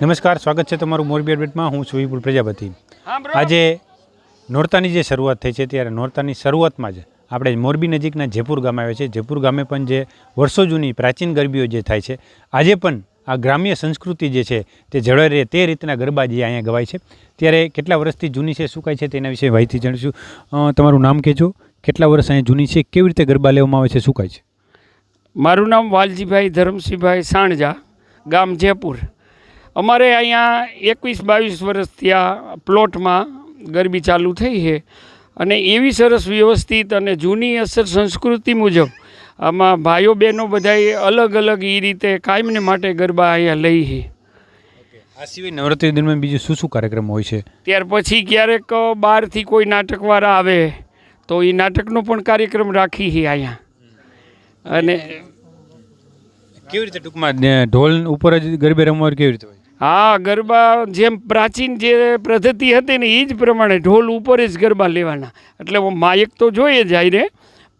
નમસ્કાર સ્વાગત છે તમારું મોરબી અડવેટમાં. હું છું વિપુલ પ્રજાપતિ. આજે નોરતાની જે શરૂઆત થઈ છે ત્યારે નોરતાની શરૂઆતમાં જ આપણે મોરબી નજીકના જયપુર ગામ આવે છે જયપુર ગામે પણ જે વર્ષો જૂની પ્રાચીન ગરબીઓ જે થાય છે આજે પણ આ ગ્રામ્ય સંસ્કૃતિ જે છે તે જળવાઈ રહે તે રીતના ગરબા જે અહીંયા ગવાય છે. ત્યારે કેટલા વર્ષથી જૂની છે શું કાંઈ છે તેના વિશે માહિતી જાણીશું. તમારું નામ કહેજો. કેટલા વર્ષ અહીંયા જૂની છે કેવી રીતે ગરબા લેવામાં આવે છે શું કાંઈ છે? મારું નામ વાલજીભાઈ ધરમસિંહભાઈ સાણજા ગામ જયપુર અમારે અહીંયા એકવીસ બાવીસ વર્ષથી આ પ્લોટમાં ગરબી ચાલુ થઈ છે. અને એવી સરસ વ્યવસ્થિત અને જૂની અસર સંસ્કૃતિ મુજબ આમાં ભાઈઓ બહેનો બધાય અલગ અલગ એ રીતે કાયમને માટે ગરબા અહીંયા લઈ છે. આ સિવાય નવરાત્રિ દરમિયાન બીજું શું શું કાર્યક્રમ હોય છે? ત્યાર પછી ક્યારેક બહારથી કોઈ નાટકવાળા આવે તો એ નાટકનો પણ કાર્યક્રમ રાખી છે અહીંયા. અને કેવી રીતે ટૂંકમાં ઢોલ ઉપર જ ગરબે રમવા કેવી રીતે હા ગરબા જેમ પ્રાચીન જે પદ્ધતિ હતી ને એ જ પ્રમાણે ઢોલ ઉપર જ ગરબા લેવાના. એટલે માયક તો જોઈએ જાય રે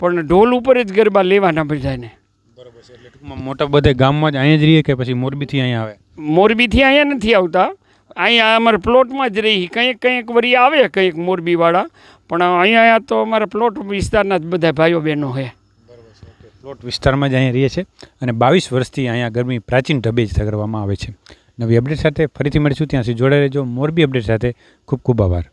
પણ ઢોલ ઉપર જ ગરબા લેવાના બધાને. બરાબર છે એટલે ટૂંકમાં મોટા બધા ગામમાં જ અહીંયા જ રહીએ કે પછી મોરબીથી અહીંયા આવે? મોરબીથી અહીંયા નથી આવતા. અહીંયા અમારા પ્લોટમાં જ રહી. કંઈક કંઈક વરી આવે કંઈક મોરબીવાળા. પણ અહીંયા તો અમારા પ્લોટ વિસ્તારના જ બધા ભાઈઓ બહેનો છે. પ્લોટ વિસ્તારમાં જ અહીંયા રહીએ છે અને બાવીસ વર્ષથી અહીંયા ગરમી પ્રાચીન ઢબે જ કરવામાં આવે છે. નવી અપડેટ સાથે ફરીથી મળીશું. ત્યાં સુધી જોડાઈ રહેજો. મોરબી અપડેટ સાથે ખૂબ ખૂબ આભાર.